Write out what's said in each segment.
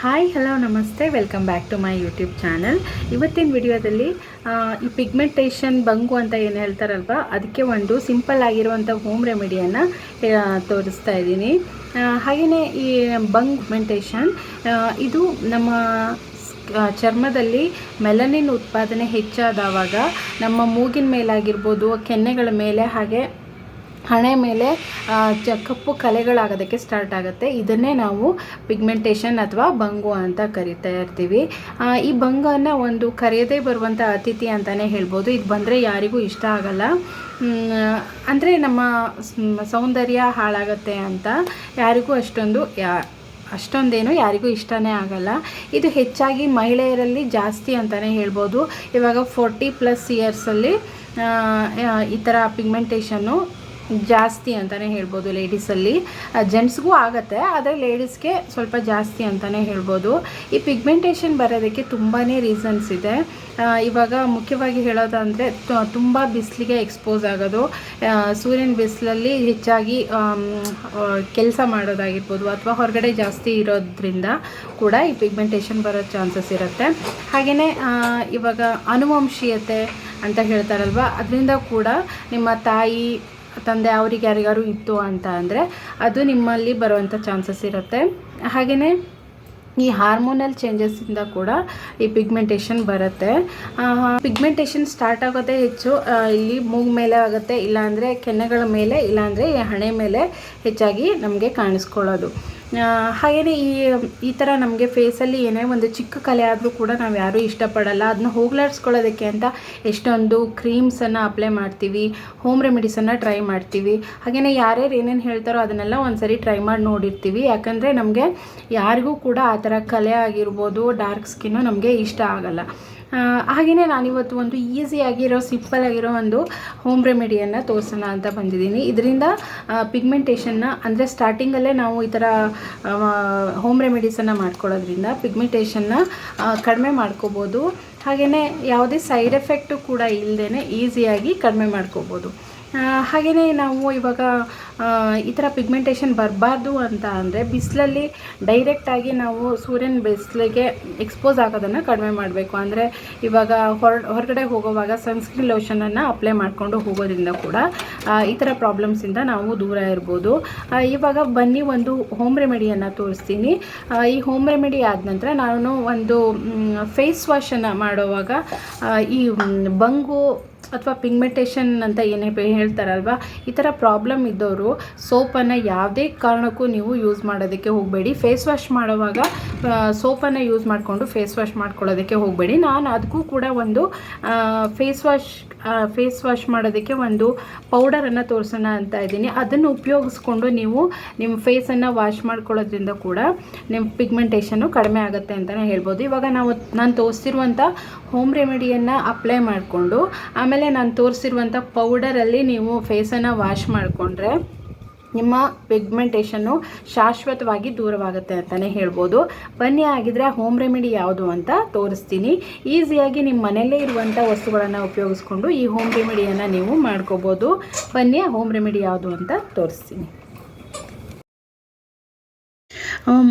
Hi hello ನಮಸ್ತೆ welcome back to my YouTube channel ಇವತ್ತಿನ ವಿಡಿಯೋದಲ್ಲಿ ಈ ಪಿಗ್ಮೆಂಟೇಷನ್ ಬಂಗು ಅಂತ ಏನು ಹೇಳ್ತಾರಲ್ವ? ಅದಕ್ಕೆ ಒಂದು ಸಿಂಪಲ್ ಆಗಿರುವಂಥ ಹೋಮ್ ರೆಮಿಡಿಯನ್ನು ತೋರಿಸ್ತಾ ಇದ್ದೀನಿ. ಹಾಗೆಯೇ ಈ ಬಂಗ್ ಪಿಗ್ಮೆಂಟೇಷನ್ ಇದು ನಮ್ಮ ಚರ್ಮದಲ್ಲಿ ಮೆಲನಿನ್ ಉತ್ಪಾದನೆ ಹೆಚ್ಚಾದವಾಗ ನಮ್ಮ ಮೂಗಿನ ಮೇಲಾಗಿರ್ಬೋದು, ಕೆನ್ನೆಗಳ ಮೇಲೆ, ಹಾಗೆ ಹಣೆ ಮೇಲೆ ಚ ಕಪ್ಪು ಕಲೆಗಳಾಗೋದಕ್ಕೆ ಸ್ಟಾರ್ಟ್ ಆಗುತ್ತೆ. ಇದನ್ನೇ ನಾವು ಪಿಗ್ಮೆಂಟೇಷನ್ ಅಥವಾ ಬಂಗು ಅಂತ ಕರಿತಾ ಇರ್ತೀವಿ. ಈ ಬಂಗನ್ನು ಒಂದು ಕರೆಯದೇ ಬರುವಂಥ ಅತಿಥಿ ಅಂತಲೇ ಹೇಳ್ಬೋದು. ಇದು ಬಂದರೆ ಯಾರಿಗೂ ಇಷ್ಟ ಆಗಲ್ಲ. ಅಂದರೆ ನಮ್ಮ ಸೌಂದರ್ಯ ಹಾಳಾಗತ್ತೆ ಅಂತ ಯಾರಿಗೂ ಅಷ್ಟೊಂದು ಯಾ, ಅಷ್ಟೊಂದೇನು ಯಾರಿಗೂ ಇಷ್ಟನೇ ಆಗಲ್ಲ. ಇದು ಹೆಚ್ಚಾಗಿ ಮಹಿಳೆಯರಲ್ಲಿ ಜಾಸ್ತಿ ಅಂತಲೇ ಹೇಳ್ಬೋದು. ಇವಾಗ ಫೋರ್ಟಿ ಪ್ಲಸ್ ಇಯರ್ಸಲ್ಲಿ ಈ ಥರ ಪಿಗ್ಮೆಂಟೇಷನ್ನು ಜಾಸ್ತಿ ಅಂತಲೇ ಹೇಳ್ಬೋದು ಲೇಡೀಸಲ್ಲಿ ಜೆಂಟ್ಸ್ಗೂ ಆಗುತ್ತೆ, ಆದರೆ ಲೇಡೀಸ್ಗೆ ಸ್ವಲ್ಪ ಜಾಸ್ತಿ ಅಂತಲೇ ಹೇಳ್ಬೋದು. ಈ ಪಿಗ್ಮೆಂಟೇಷನ್ ಬರೋದಕ್ಕೆ ತುಂಬಾ ರೀಸನ್ಸ್ ಇದೆ. ಇವಾಗ ಮುಖ್ಯವಾಗಿ ಹೇಳೋದಂದರೆ ತುಂಬ ಬಿಸಿಲಿಗೆ ಎಕ್ಸ್ಪೋಸ್ ಆಗೋದು. ಸೂರ್ಯನ ಬಿಸಿಲಲ್ಲಿ ಹೆಚ್ಚಾಗಿ ಕೆಲಸ ಮಾಡೋದಾಗಿರ್ಬೋದು ಅಥವಾ ಹೊರಗಡೆ ಜಾಸ್ತಿ ಇರೋದ್ರಿಂದ ಕೂಡ ಈ ಪಿಗ್ಮೆಂಟೇಷನ್ ಬರೋ ಚಾನ್ಸಸ್ ಇರುತ್ತೆ. ಹಾಗೆಯೇ ಇವಾಗ ಅನುವಂಶೀಯತೆ ಅಂತ ಹೇಳ್ತಾರಲ್ವ, ಅದರಿಂದ ಕೂಡ ನಿಮ್ಮ ತಾಯಿ ತಂದೆ ಅವ್ರಿಗೆ ಯಾರಿಗಾರು ಇತ್ತು ಅಂತ ಅಂದರೆ ಅದು ನಿಮ್ಮಲ್ಲಿ ಬರುವಂಥ ಚಾನ್ಸಸ್ ಇರುತ್ತೆ. ಹಾಗೆಯೇ ಈ ಹಾರ್ಮೋನಲ್ ಚೇಂಜಸ್ಸಿಂದ ಕೂಡ ಈ ಪಿಗ್ಮೆಂಟೇಷನ್ ಬರುತ್ತೆ. ಪಿಗ್ಮೆಂಟೇಷನ್ ಸ್ಟಾರ್ಟ್ ಆಗೋದೇ ಹೆಚ್ಚು ಇಲ್ಲಿ ಮೂಗ್ ಮೇಲೆ ಆಗುತ್ತೆ, ಇಲ್ಲಾಂದರೆ ಕೆನ್ನೆಗಳ ಮೇಲೆ, ಇಲ್ಲಾಂದರೆ ಈ ಹಣೆ ಮೇಲೆ ಹೆಚ್ಚಾಗಿ ನಮಗೆ ಕಾಣಿಸ್ಕೊಳ್ಳೋದು. ಹಾಗೆಯೇ ಈ ಈ ಥರ ನಮಗೆ ಫೇಸಲ್ಲಿ ಏನೇ ಒಂದು ಚಿಕ್ಕ ಕಲೆ ಆದರೂ ಕೂಡ ನಾವು ಯಾರೂ ಇಷ್ಟಪಡಲ್ಲ. ಅದನ್ನ ಹೋಗ್ಲಾಡಿಸ್ಕೊಳ್ಳೋದಕ್ಕೆ ಅಂತ ಎಷ್ಟೊಂದು ಕ್ರೀಮ್ಸನ್ನು ಅಪ್ಲೈ ಮಾಡ್ತೀವಿ ಹೋಮ್ ರೆಮಿಡೀಸನ್ನು ಟ್ರೈ ಮಾಡ್ತೀವಿ. ಹಾಗೆಯೇ ಯಾರ್ಯಾರು ಏನೇನು ಹೇಳ್ತಾರೋ ಅದನ್ನೆಲ್ಲ ಒಂದ್ಸರಿ ಟ್ರೈ ಮಾಡಿ ನೋಡಿರ್ತೀವಿ. ಯಾಕಂದರೆ ನಮಗೆ ಯಾರಿಗೂ ಕೂಡ ಆ ಥರ ಕಲೆ ಆಗಿರ್ಬೋದು ಡಾರ್ಕ್ ಸ್ಕಿನ್ನು ನಮಗೆ ಇಷ್ಟ ಆಗಲ್ಲ. ಹಾಗೆಯೇ ನಾನಿವತ್ತು ಒಂದು ಈಸಿಯಾಗಿರೋ ಸಿಂಪಲ್ ಆಗಿರೋ ಒಂದು ಹೋಮ್ ರೆಮಿಡಿಯನ್ನು ತೋರಿಸೋಣ ಅಂತ ಬಂದಿದ್ದೀನಿ. ಇದರಿಂದ ಪಿಗ್ಮೆಂಟೇಷನ್ನ ಅಂದರೆ ಸ್ಟಾರ್ಟಿಂಗಲ್ಲೇ ನಾವು ಈ ಥರ ಹೋಮ್ ರೆಮಿಡೀಸನ್ನು ಮಾಡ್ಕೊಳ್ಳೋದ್ರಿಂದ ಪಿಗ್ಮೆಂಟೇಷನ್ನ ಕಡಿಮೆ ಮಾಡ್ಕೋಬೋದು. ಹಾಗೆಯೇ ಯಾವುದೇ ಸೈಡ್ ಎಫೆಕ್ಟು ಕೂಡ ಇಲ್ಲದೇ ಈಸಿಯಾಗಿ ಕಡಿಮೆ ಮಾಡ್ಕೋಬೋದು. ಹಾಗೆಯೇ ನಾವು ಇವಾಗ ಈ ಥರ ಪಿಗ್ಮೆಂಟೇಷನ್ ಬರಬಾರ್ದು ಅಂತ ಅಂದರೆ ಬಿಸಿಲಲ್ಲಿ ಡೈರೆಕ್ಟಾಗಿ ನಾವು ಸೂರ್ಯನ ಬಿಸಿಲಿಗೆ ಎಕ್ಸ್ಪೋಸ್ ಆಗೋದನ್ನು ಕಡಿಮೆ ಮಾಡಬೇಕು. ಅಂದರೆ ಇವಾಗ ಹೊರ, ಹೊರಗಡೆ ಹೋಗುವಾಗ ಸನ್ಸ್ಕ್ರೀನ್ ಲೋಷನನ್ನು ಅಪ್ಲೈ ಮಾಡಿಕೊಂಡು ಹೋಗೋದ್ರಿಂದ ಕೂಡ ಈ ಥರ ಪ್ರಾಬ್ಲಮ್ಸಿಂದ ನಾವು ದೂರ ಇರ್ಬೋದು. ಇವಾಗ ಬನ್ನಿ ಒಂದು ಹೋಮ್ ರೆಮಿಡಿಯನ್ನು ತೋರಿಸ್ತೀನಿ. ಈ ಹೋಮ್ ರೆಮಿಡಿ ಆದ ನಂತರ ನಾನು ಒಂದು ಫೇಸ್ ವಾಶನ್ನು ಮಾಡುವಾಗ ಈ ಬಂಗು ಅಥವಾ ಪಿಗ್ಮೆಂಟೇಷನ್ ಅಂತ ಏನೇ ಹೇಳ್ತಾರಲ್ವಾ, ಈ ಥರ ಪ್ರಾಬ್ಲಮ್ ಇದ್ದವರು ಸೋಪನ್ನು ಯಾವುದೇ ಕಾರಣಕ್ಕೂ ನೀವು ಯೂಸ್ ಮಾಡೋದಕ್ಕೆ ಹೋಗಬೇಡಿ. ಫೇಸ್ ವಾಶ್ ಮಾಡುವಾಗ ಸೋಪನ್ನು ಯೂಸ್ ಮಾಡಿಕೊಂಡು ಫೇಸ್ ವಾಶ್ ಮಾಡ್ಕೊಳ್ಳೋದಕ್ಕೆ ಹೋಗಬೇಡಿ. ನಾನು ಅದಕ್ಕೂ ಕೂಡ ಒಂದು ಫೇಸ್ ವಾಶ್ ಫೇಸ್ ವಾಶ್ ಮಾಡೋದಕ್ಕೆ ಒಂದು ಪೌಡರನ್ನು ತೋರಿಸೋಣ ಅಂತ ಇದ್ದೀನಿ. ಅದನ್ನು ಉಪಯೋಗಿಸ್ಕೊಂಡು ನೀವು ನಿಮ್ಮ ಫೇಸನ್ನು ವಾಶ್ ಮಾಡ್ಕೊಳ್ಳೋದ್ರಿಂದ ಕೂಡ ನಿಮ್ಮ ಪಿಗ್ಮೆಂಟೇಷನ್ನು ಕಡಿಮೆ ಆಗುತ್ತೆ ಅಂತಲೇ ಹೇಳ್ಬೋದು. ಇವಾಗ ನಾವು, ನಾನು ತೋರಿಸಿರುವಂಥ ಹೋಮ್ ರೆಮಿಡಿಯನ್ನು ಅಪ್ಲೈ ಮಾಡಿಕೊಂಡು, ಆಮೇಲೆ ನಾನು ತೋರಿಸಿರುವಂಥ ಪೌಡರಲ್ಲಿ ನೀವು ಫೇಸನ್ನು ವಾಶ್ ಮಾಡಿಕೊಂಡ್ರೆ ನಿಮ್ಮ ಪಿಗ್ಮೆಂಟೇಷನ್ನು ಶಾಶ್ವತವಾಗಿ ದೂರವಾಗುತ್ತೆ ಅಂತಲೇ ಹೇಳ್ಬೋದು. ಬನ್ನಿ ಆಗಿದ್ರೆ ಹೋಮ್ ರೆಮಿಡಿ ಯಾವುದು ಅಂತ ತೋರಿಸ್ತೀನಿ. ಈಸಿಯಾಗಿ ನಿಮ್ಮ ಮನೆಯಲ್ಲೇ ಇರುವಂಥ ವಸ್ತುಗಳನ್ನು ಉಪಯೋಗಿಸ್ಕೊಂಡು ಈ ಹೋಮ್ ರೆಮಿಡಿಯನ್ನು ನೀವು ಮಾಡ್ಕೋಬೋದು. ಬನ್ನಿ ಹೋಮ್ ರೆಮಿಡಿ ಯಾವುದು ಅಂತ ತೋರಿಸ್ತೀನಿ.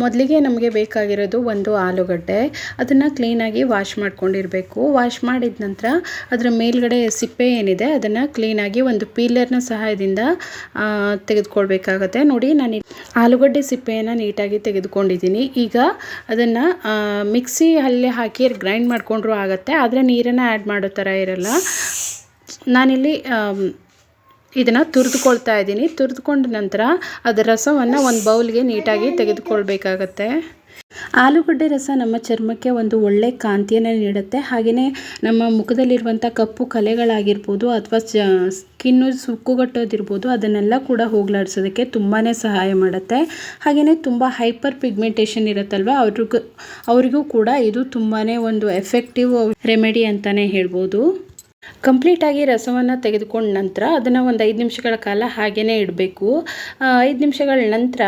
ಮೊದಲಿಗೆ ನಮಗೆ ಬೇಕಾಗಿರೋದು ಒಂದು ಆಲೂಗಡ್ಡೆ. ಅದನ್ನು ಕ್ಲೀನಾಗಿ ವಾಶ್ ಮಾಡ್ಕೊಂಡಿರಬೇಕು. ವಾಶ್ ಮಾಡಿದ ನಂತರ ಅದರ ಮೇಲ್ಗಡೆ ಸಿಪ್ಪೆ ಏನಿದೆ, ಅದನ್ನು ಕ್ಲೀನಾಗಿ ಒಂದು ಪೀಲರ್ನ ಸಹಾಯದಿಂದ ತೆಗೆದುಕೊಳ್ಬೇಕಾಗತ್ತೆ. ನೋಡಿ, ನಾನು ಆಲೂಗಡ್ಡೆ ಸಿಪ್ಪೆಯನ್ನು ನೀಟಾಗಿ ತೆಗೆದುಕೊಂಡಿದ್ದೀನಿ. ಈಗ ಅದನ್ನು ಮಿಕ್ಸಿ ಅಲ್ಲೇ ಹಾಕಿ ಗ್ರೈಂಡ್ ಮಾಡಿಕೊಂಡ್ರೂ ಆಗುತ್ತೆ. ಆದರೆ ನೀರನ್ನು ಆ್ಯಡ್ ಮಾಡೋ ಥರ ಇರಲ್ಲ. ನಾನಿಲ್ಲಿ ಇದನ್ನು ತುರಿದುಕೊಳ್ತಾ ಇದ್ದೀನಿ. ತುರಿದುಕೊಂಡ ನಂತರ ಅದರ ರಸವನ್ನು ಒಂದು ಬೌಲ್ಗೆ ನೀಟಾಗಿ ತೆಗೆದುಕೊಳ್ಬೇಕಾಗತ್ತೆ. ಆಲೂಗಡ್ಡೆ ರಸ ನಮ್ಮ ಚರ್ಮಕ್ಕೆ ಒಂದು ಒಳ್ಳೆ ಕಾಂತಿಯನ್ನು ನೀಡುತ್ತೆ. ಹಾಗೆಯೇ ನಮ್ಮ ಮುಖದಲ್ಲಿರುವಂಥ ಕಪ್ಪು ಕಲೆಗಳಾಗಿರ್ಬೋದು ಅಥವಾ ಸ್ಕಿನ್ನು ಸುಕ್ಕುಗಟ್ಟೋದಿರ್ಬೋದು ಅದನ್ನೆಲ್ಲ ಕೂಡ ಹೋಗ್ಲಾಡಿಸೋದಕ್ಕೆ ತುಂಬಾ ಸಹಾಯ ಮಾಡುತ್ತೆ. ಹಾಗೆಯೇ ತುಂಬ ಹೈಪರ್ ಪಿಗ್ಮೆಂಟೇಷನ್ ಇರುತ್ತಲ್ವ? ಅವ್ರಿಗೂ, ಅವರಿಗೂ ಕೂಡ ಇದು ತುಂಬಾ ಒಂದು ಎಫೆಕ್ಟಿವ್ ರೆಮಿಡಿ ಅಂತಲೇ ಹೇಳ್ಬೋದು. ಕಂಪ್ಲೀಟಾಗಿ ರಸವನ್ನು ತೆಗೆದುಕೊಂಡ ನಂತರ ಅದನ್ನು ಒಂದು ಐದು ನಿಮಿಷಗಳ ಕಾಲ ಹಾಗೇ ಇಡಬೇಕು. ಐದು ನಿಮಿಷಗಳ ನಂತರ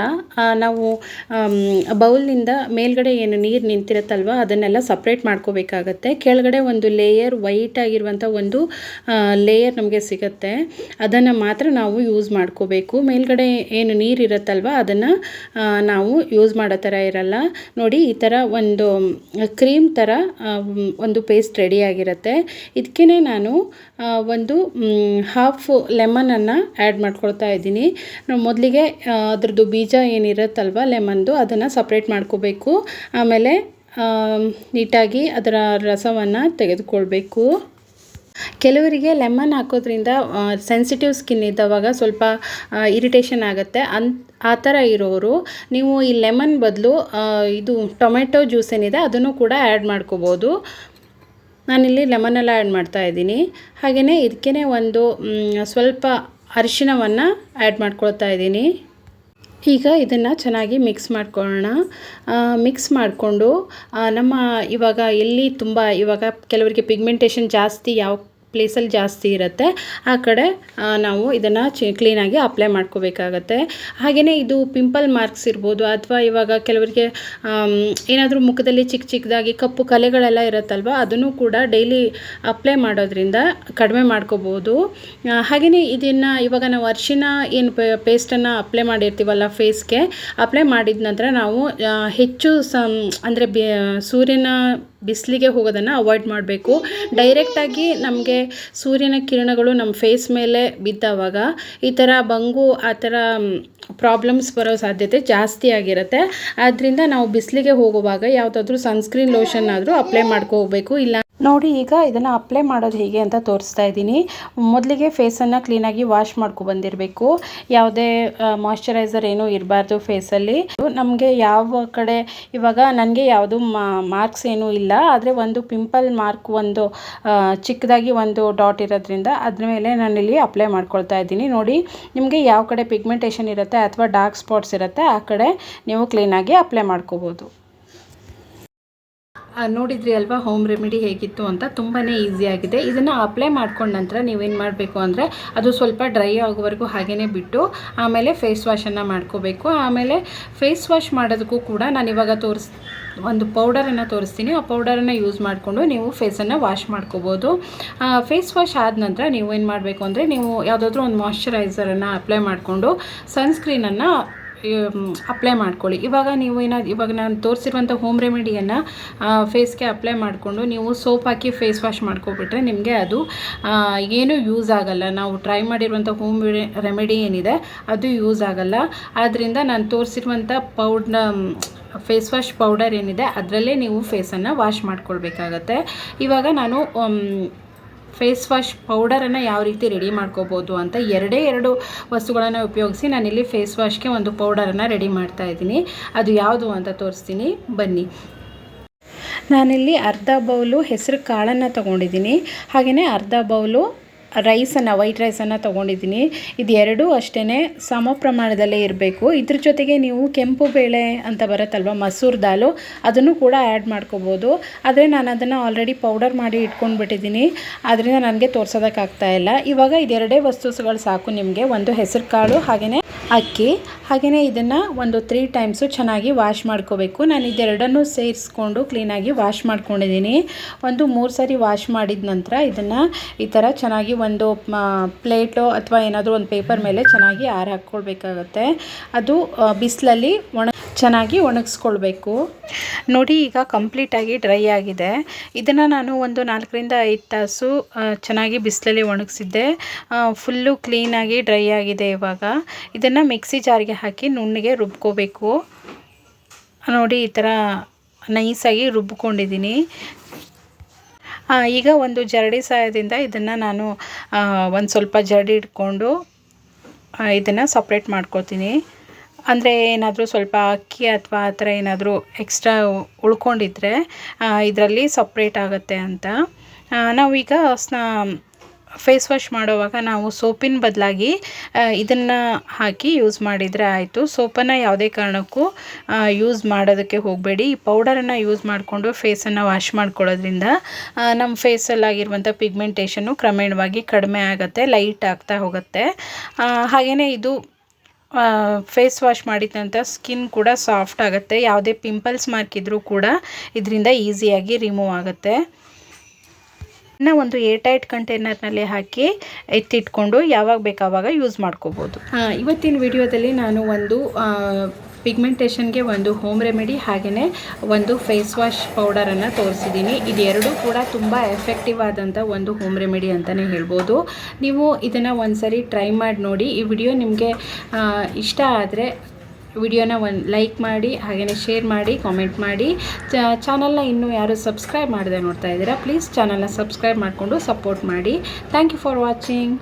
ನಾವು ಬೌಲ್ನಿಂದ ಮೇಲ್ಗಡೆ ಏನು ನೀರು ನಿಂತಿರುತ್ತಲ್ವ, ಅದನ್ನೆಲ್ಲ ಸಪ್ರೇಟ್ ಮಾಡ್ಕೋಬೇಕಾಗತ್ತೆ. ಕೆಳಗಡೆ ಒಂದು ಲೇಯರ್ ವೈಟ್ ಆಗಿರುವಂಥ ಒಂದು ಲೇಯರ್ ನಮಗೆ ಸಿಗುತ್ತೆ. ಅದನ್ನು ಮಾತ್ರ ನಾವು ಯೂಸ್ ಮಾಡ್ಕೋಬೇಕು. ಮೇಲ್ಗಡೆ ಏನು ನೀರು ಇರುತ್ತಲ್ವ, ಅದನ್ನು ನಾವು ಯೂಸ್ ಮಾಡೋ ಥರ ಇರಲ್ಲ. ನೋಡಿ, ಈ ಥರ ಒಂದು ಕ್ರೀಮ್ ಥರ ಒಂದು ಪೇಸ್ಟ್ ರೆಡಿ ಆಗಿರುತ್ತೆ. ಇದಕ್ಕೇ ನಾನು ಆ, ಒಂದು ಹಾಫ್ ಲೆಮನನ್ನು ಆ್ಯಡ್ ಮಾಡ್ಕೊಳ್ತಾ ಇದ್ದೀನಿ. ನಾವು ಮೊದಲಿಗೆ ಅದ್ರದ್ದು ಬೀಜ ಏನಿರುತ್ತಲ್ವ ಲೆಮನ್ದು ಅದನ್ನು ಸಪ್ರೇಟ್ ಮಾಡ್ಕೋಬೇಕು. ಆಮೇಲೆ ನೀಟಾಗಿ ಅದರ ರಸವನ್ನು ತೆಗೆದುಕೊಳ್ಬೇಕು. ಕೆಲವರಿಗೆ ಲೆಮನ್ ಹಾಕೋದ್ರಿಂದ ಸೆನ್ಸಿಟಿವ್ ಸ್ಕಿನ್ ಇದ್ದವಾಗ ಸ್ವಲ್ಪ ಇರಿಟೇಷನ್ ಆಗುತ್ತೆ. ಅನ್ ಆ ಥರ ಇರೋರು ನೀವು ಈ ಲೆಮನ್ ಬದಲು ಇದು ಟೊಮೆಟೊ ಜ್ಯೂಸ್ ಏನಿದೆ ಅದನ್ನು ಕೂಡ ಆ್ಯಡ್ ಮಾಡ್ಕೋಬೋದು. ನಾನಿಲ್ಲಿ ಲೆಮನೆಲ್ಲ ಆ್ಯಡ್ ಮಾಡ್ತಾ ಇದ್ದೀನಿ. ಹಾಗೆಯೇ ಇದಕ್ಕೇ ಒಂದು ಸ್ವಲ್ಪ ಅರಿಶಿಣವನ್ನು ಆ್ಯಡ್ ಮಾಡ್ಕೊಳ್ತಾ ಇದ್ದೀನಿ. ಈಗ ಇದನ್ನು ಚೆನ್ನಾಗಿ ಮಿಕ್ಸ್ ಮಾಡ್ಕೊಳ್ಳೋಣ. ಮಿಕ್ಸ್ ಮಾಡಿಕೊಂಡು ನಮ್ಮ ಇವಾಗ ಎಲ್ಲಿ ತುಂಬ ಇವಾಗ ಕೆಲವರಿಗೆ ಪಿಗ್ಮೆಂಟೇಷನ್ ಜಾಸ್ತಿ ಯಾವ ಪ್ಲೇಸಲ್ಲಿ ಜಾಸ್ತಿ ಇರುತ್ತೆ. ಆ ಕಡೆ ನಾವು ಇದನ್ನು ಚಿ ಕ್ಲೀನಾಗಿ ಅಪ್ಲೈ ಮಾಡ್ಕೋಬೇಕಾಗತ್ತೆ. ಹಾಗೆಯೇ ಇದು ಪಿಂಪಲ್ ಮಾರ್ಕ್ಸ್ ಇರ್ಬೋದು, ಅಥವಾ ಇವಾಗ ಕೆಲವರಿಗೆ ಏನಾದರೂ ಮುಖದಲ್ಲಿ ಚಿಕ್ಕ ಚಿಕ್ಕದಾಗಿ ಕಪ್ಪು ಕಲೆಗಳೆಲ್ಲ ಇರುತ್ತಲ್ವ, ಅದನ್ನು ಕೂಡ ಡೈಲಿ ಅಪ್ಲೈ ಮಾಡೋದ್ರಿಂದ ಕಡಿಮೆ ಮಾಡ್ಕೋಬೋದು. ಹಾಗೆಯೇ ಇದನ್ನು ಇವಾಗ ನಾವು ಅರಿಶಿನ ಏನು ಪೇಸ್ಟನ್ನು ಅಪ್ಲೈ ಮಾಡಿರ್ತೀವಲ್ಲ ಫೇಸ್ಗೆ ಅಪ್ಲೈ ಮಾಡಿದ ನಂತರ ನಾವು ಹೆಚ್ಚು ಸಮ್ ಅಂದರೆ ಬಿ, ಸೂರ್ಯನ ಬಿಸಿಲಿಗೆ ಹೋಗೋದನ್ನು ಅವಾಯ್ಡ್ ಮಾಡಬೇಕು. ಡೈರೆಕ್ಟಾಗಿ ನಮಗೆ ಸೂರ್ಯನ ಕಿರಣಗಳು ನಮ್ಮ ಫೇಸ್ ಮೇಲೆ ಬಿದ್ದಾವಾಗ ಈ ಥರ ಬಂಗು, ಆ ಥರ ಪ್ರಾಬ್ಲಮ್ಸ್ ಬರೋ ಸಾಧ್ಯತೆ ಜಾಸ್ತಿ ಆಗಿರುತ್ತೆ. ಆದ್ದರಿಂದ ನಾವು ಬಿಸಿಲಿಗೆ ಹೋಗುವಾಗ ಯಾವುದಾದ್ರೂ ಸನ್ಸ್ಕ್ರೀನ್ ಲೋಷನ್ ಆದರೂ ಅಪ್ಲೈ ಮಾಡ್ಕೋಬೇಕು. ಇಲ್ಲ ನೋಡಿ ಈಗ ಇದನ್ನು ಅಪ್ಲೈ ಮಾಡೋದು ಹೇಗೆ ಅಂತ ತೋರಿಸ್ತಾ ಇದ್ದೀನಿ. ಮೊದಲಿಗೆ ಫೇಸನ್ನು ಕ್ಲೀನಾಗಿ ವಾಶ್ ಮಾಡ್ಕೊ ಬಂದಿರಬೇಕು. ಯಾವುದೇ ಮಾಯಿಶ್ಚರೈಸರ್ ಏನೂ ಇರಬಾರ್ದು ಫೇಸಲ್ಲಿ ನಮಗೆ ಯಾವ ಕಡೆ, ಇವಾಗ ನನಗೆ ಯಾವುದು ಮಾರ್ಕ್ಸ್ ಏನೂ ಇಲ್ಲ. ಆದರೆ ಒಂದು ಪಿಂಪಲ್ ಮಾರ್ಕ್ ಒಂದು ಚಿಕ್ಕದಾಗಿ ಒಂದು ಡಾಟ್ ಇರೋದ್ರಿಂದ ಅದ್ರ ಮೇಲೆ ನಾನಿಲ್ಲಿ ಅಪ್ಲೈ ಮಾಡ್ಕೊಳ್ತಾ ಇದ್ದೀನಿ. ನೋಡಿ, ನಿಮಗೆ ಯಾವ ಕಡೆ ಪಿಗ್ಮೆಂಟೇಷನ್ ಇರುತ್ತೆ ಅಥವಾ ಡಾರ್ಕ್ ಸ್ಪಾಟ್ಸ್ ಇರುತ್ತೆ, ಆ ಕಡೆ ನೀವು ಕ್ಲೀನಾಗಿ ಅಪ್ಲೈ ಮಾಡ್ಕೋಬೋದು. ನೋಡಿದ್ರಿ ಅಲ್ವಾ ಹೋಮ್ ರೆಮಿಡಿ ಹೇಗಿತ್ತು ಅಂತ? ತುಂಬಾ ಈಸಿಯಾಗಿದೆ ಇದನ್ನು ಅಪ್ಲೈ ಮಾಡ್ಕೊಂಡ ನಂತರ ನೀವೇನು ಮಾಡಬೇಕು ಅಂದರೆ, ಅದು ಸ್ವಲ್ಪ ಡ್ರೈ ಆಗೋವರೆಗೂ ಹಾಗೇ ಬಿಟ್ಟು, ಆಮೇಲೆ ಫೇಸ್ ವಾಶನ್ನು ಮಾಡ್ಕೋಬೇಕು. ಆಮೇಲೆ ಫೇಸ್ ವಾಶ್ ಮಾಡೋದಕ್ಕೂ ಕೂಡ ನಾನು ಇವಾಗ ತೋರಿಸ್, ಒಂದು ಪೌಡರನ್ನು ತೋರಿಸ್ತೀನಿ. ಆ ಪೌಡರನ್ನು ಯೂಸ್ ಮಾಡಿಕೊಂಡು ನೀವು ಫೇಸನ್ನು ವಾಶ್ ಮಾಡ್ಕೋಬೋದು. ಫೇಸ್ ವಾಶ್ ಆದ ನಂತರ ನೀವು ಏನು ಮಾಡಬೇಕು ಅಂದರೆ, ನೀವು ಯಾವುದಾದ್ರೂ ಒಂದು ಮಾಯಶ್ಚರೈಸರನ್ನು ಅಪ್ಲೈ ಮಾಡಿಕೊಂಡು ಸನ್ಸ್ಕ್ರೀನನ್ನು ಅಪ್ಲೈ ಮಾಡ್ಕೊಳ್ಳಿ. ಇವಾಗ ನೀವು ಏನಾದ್ರು ಇವಾಗ ನಾನು ತೋರಿಸಿರುವಂಥ ಹೋಮ್ ರೆಮಿಡಿಯನ್ನು ಫೇಸ್ಗೆ ಅಪ್ಲೈ ಮಾಡಿಕೊಂಡು ನೀವು ಸೋಪ್ ಹಾಕಿ ಫೇಸ್ ವಾಶ್ ಮಾಡ್ಕೊಬಿಟ್ರೆ ನಿಮಗೆ ಅದು ಏನೂ ಯೂಸ್ ಆಗಲ್ಲ. ನಾವು ಟ್ರೈ ಮಾಡಿರುವಂಥ ಹೋಮ್ ರೆಮಿಡಿ ಏನಿದೆ, ಅದು ಯೂಸ್ ಆಗಲ್ಲ. ಆದ್ದರಿಂದ ನಾನು ತೋರಿಸಿರುವಂಥ ಪೌಡ್ನ ಫೇಸ್ ವಾಶ್ ಪೌಡರ್ ಏನಿದೆ, ಅದರಲ್ಲೇ ನೀವು ಫೇಸನ್ನು ವಾಶ್ ಮಾಡ್ಕೊಳ್ಬೇಕಾಗತ್ತೆ. ಇವಾಗ ನಾನು ಫೇಸ್ ವಾಶ್ ಪೌಡರನ್ನು ಯಾವ ರೀತಿ ರೆಡಿ ಮಾಡ್ಕೋಬೋದು ಅಂತ ಎರಡೇ ಎರಡು ವಸ್ತುಗಳನ್ನು ಉಪಯೋಗಿಸಿ ನಾನಿಲ್ಲಿ ಫೇಸ್ ವಾಶ್ಗೆ ಒಂದು ಪೌಡರನ್ನು ರೆಡಿ ಮಾಡ್ತಾ ಇದ್ದೀನಿ. ಅದು ಯಾವುದು ಅಂತ ತೋರಿಸ್ತೀನಿ. ಬನ್ನಿ. ನಾನಿಲ್ಲಿ ಅರ್ಧ ಬೌಲು ಹೆಸರು ಕಾಳನ್ನು ತೊಗೊಂಡಿದ್ದೀನಿ. ಹಾಗೆಯೇ ಅರ್ಧ ಬೌಲು ರೈಸನ್ನು ವೈಟ್ ರೈಸನ್ನು ತೊಗೊಂಡಿದ್ದೀನಿ. ಇದು ಎರಡೂ ಅಷ್ಟೇ ಸಮ ಪ್ರಮಾಣದಲ್ಲೇ ಇರಬೇಕು. ಇದ್ರ ಜೊತೆಗೆ ನೀವು ಕೆಂಪು ಬೇಳೆ ಅಂತ ಬರುತ್ತಲ್ವ, ಮಸೂರ್ ದಾಲು, ಅದನ್ನು ಕೂಡ ಆ್ಯಡ್ ಮಾಡ್ಕೋಬೋದು. ಆದರೆ ನಾನು ಅದನ್ನು ಆಲ್ರೆಡಿ ಪೌಡರ್ ಮಾಡಿ ಇಟ್ಕೊಂಡ್ಬಿಟ್ಟಿದ್ದೀನಿ. ಅದರಿಂದ ನನಗೆ ತೋರ್ಸೋದಕ್ಕಾಗ್ತಾ ಇಲ್ಲ. ಇವಾಗ ಇದೆರಡೇ ವಸ್ತುಗಳು ಸಾಕು ನಿಮಗೆ. ಒಂದು ಹೆಸರು ಕಾಳು ಹಾಗೆಯೇ ಅಕ್ಕಿ. ಹಾಗೆಯೇ ಇದನ್ನು ಒಂದು ತ್ರೀ ಟೈಮ್ಸು ಚೆನ್ನಾಗಿ ವಾಶ್ ಮಾಡ್ಕೋಬೇಕು. ನಾನು ಇದೆರಡನ್ನೂ ಸೇರಿಸ್ಕೊಂಡು ಕ್ಲೀನಾಗಿ ವಾಶ್ ಮಾಡ್ಕೊಂಡಿದ್ದೀನಿ. ಒಂದು ಮೂರು ಸಾರಿ ವಾಶ್ ಮಾಡಿದ ನಂತರ ಇದನ್ನು ಈ ಥರ ಚೆನ್ನಾಗಿ ಒಂದು ಪ್ಲೇಟು ಅಥವಾ ಏನಾದರೂ ಒಂದು ಪೇಪರ್ ಮೇಲೆ ಚೆನ್ನಾಗಿ ಆರು ಹಾಕ್ಕೊಳ್ಬೇಕಾಗತ್ತೆ. ಅದು ಬಿಸಿಲಲ್ಲಿ ಒಣ, ಚೆನ್ನಾಗಿ ಒಣಗಿಸ್ಕೊಳ್ಬೇಕು. ನೋಡಿ ಈಗ ಕಂಪ್ಲೀಟಾಗಿ ಡ್ರೈ ಆಗಿದೆ. ಇದನ್ನು ನಾನು ಒಂದು ನಾಲ್ಕರಿಂದ ಐದು ತಾಸು ಚೆನ್ನಾಗಿ ಬಿಸಿಲಲ್ಲಿ ಒಣಗಿಸಿದ್ದೆ. ಫುಲ್ಲು ಕ್ಲೀನಾಗಿ ಡ್ರೈ ಆಗಿದೆ ಇವಾಗ. ಇದನ್ನು ಮಿಕ್ಸಿ ಜಾರಿಗೆ ಹಾಕಿ ನುಣ್ಣಗೆ ರುಬ್ಕೋಬೇಕು. ನೋಡಿ ಈ ಥರ ನೈಸಾಗಿ ರುಬ್ಕೊಂಡಿದ್ದೀನಿ. ಈಗ ಒಂದು ಜರಡಿ ಸಹಾಯದಿಂದ ಇದನ್ನು ನಾನು ಒಂದು ಸ್ವಲ್ಪ ಜರಡಿ ಇಟ್ಕೊಂಡು ಇದನ್ನು ಸಪ್ರೇಟ್ ಮಾಡ್ಕೊತೀನಿ. ಅಂದರೆ ಏನಾದರೂ ಸ್ವಲ್ಪ ಅಕ್ಕಿ ಅಥವಾ ಆ ಥರ ಏನಾದರೂ ಎಕ್ಸ್ಟ್ರಾ ಉಳ್ಕೊಂಡಿದ್ರೆ ಇದರಲ್ಲಿ ಸಪ್ರೇಟ್ ಆಗುತ್ತೆ ಅಂತ. ನಾವೀಗ ಸ್ನಾ ಫೇಸ್ ವಾಶ್ ಮಾಡೋವಾಗ ನಾವು ಸೋಪಿನ ಬದಲಾಗಿ ಇದನ್ನು ಹಾಕಿ ಯೂಸ್ ಮಾಡಿದರೆ ಆಯಿತು. ಸೋಪನ್ನು ಯಾವುದೇ ಕಾರಣಕ್ಕೂ ಯೂಸ್ ಮಾಡೋದಕ್ಕೆ ಹೋಗಬೇಡಿ. ಈ ಪೌಡರನ್ನು ಯೂಸ್ ಮಾಡಿಕೊಂಡು ಫೇಸನ್ನು ವಾಶ್ ಮಾಡ್ಕೊಳ್ಳೋದ್ರಿಂದ ನಮ್ಮ ಫೇಸಲ್ಲಾಗಿರುವಂಥ ಪಿಗ್ಮೆಂಟೇಷನ್ನು ಕ್ರಮೇಣವಾಗಿ ಕಡಿಮೆ ಆಗುತ್ತೆ, ಲೈಟ್ ಆಗ್ತಾ ಹೋಗುತ್ತೆ. ಹಾಗೆಯೇ ಇದು ಫೇಸ್ ವಾಶ್ ಮಾಡಿದ ನಂತರ ಸ್ಕಿನ್ ಕೂಡ ಸಾಫ್ಟ್ ಆಗುತ್ತೆ. ಯಾವುದೇ ಪಿಂಪಲ್ಸ್ ಮಾರ್ಕ್ ಇದ್ದರೂ ಕೂಡ ಇದರಿಂದ ಈಸಿಯಾಗಿ ರಿಮೂವ್ ಆಗುತ್ತೆ. ಇನ್ನು ಒಂದು ಏರ್ಟೈಟ್ ಕಂಟೈನರ್ನಲ್ಲಿ ಹಾಕಿ ಎತ್ತಿಟ್ಕೊಂಡು ಯಾವಾಗ ಬೇಕಾವಾಗ ಯೂಸ್ ಮಾಡ್ಕೋಬೋದು. ಇವತ್ತಿನ ವಿಡಿಯೋದಲ್ಲಿ ನಾನು ಒಂದು ಪಿಗ್ಮೆಂಟೇಷನ್ಗೆ ಒಂದು ಹೋಮ್ ರೆಮಿಡಿ ಹಾಗೆಯೇ ಒಂದು ಫೇಸ್ ವಾಶ್ ಪೌಡರನ್ನು ತೋರಿಸಿದ್ದೀನಿ. ಇದೆರಡೂ ಕೂಡ ತುಂಬ ಎಫೆಕ್ಟಿವ್ ಆದಂಥ ಒಂದು ಹೋಮ್ ರೆಮಿಡಿ ಅಂತಲೇ ಹೇಳ್ಬೋದು. ನೀವು ಇದನ್ನು ಒಂದು ಸರಿ ಟ್ರೈ ಮಾಡಿ ನೋಡಿ. ಈ ವಿಡಿಯೋ ನಿಮಗೆ ಇಷ್ಟ ಆದರೆ ವಿಡಿಯೋನ ಒಂದು ಲೈಕ್ ಮಾಡಿ ಹಾಗೆಯೇ ಶೇರ್ ಮಾಡಿ ಕಾಮೆಂಟ್ ಮಾಡಿ. ಚಾನಲ್ನ ಇನ್ನೂ ಯಾರು ಸಬ್ಸ್ಕ್ರೈಬ್ ಮಾಡಿದೆ ನೋಡ್ತಾ ಇದ್ದೀರಾ ಪ್ಲೀಸ್ ಚಾನಲ್ನ ಸಬ್ಸ್ಕ್ರೈಬ್ ಮಾಡಿಕೊಂಡು ಸಪೋರ್ಟ್ ಮಾಡಿ. Thank you for watching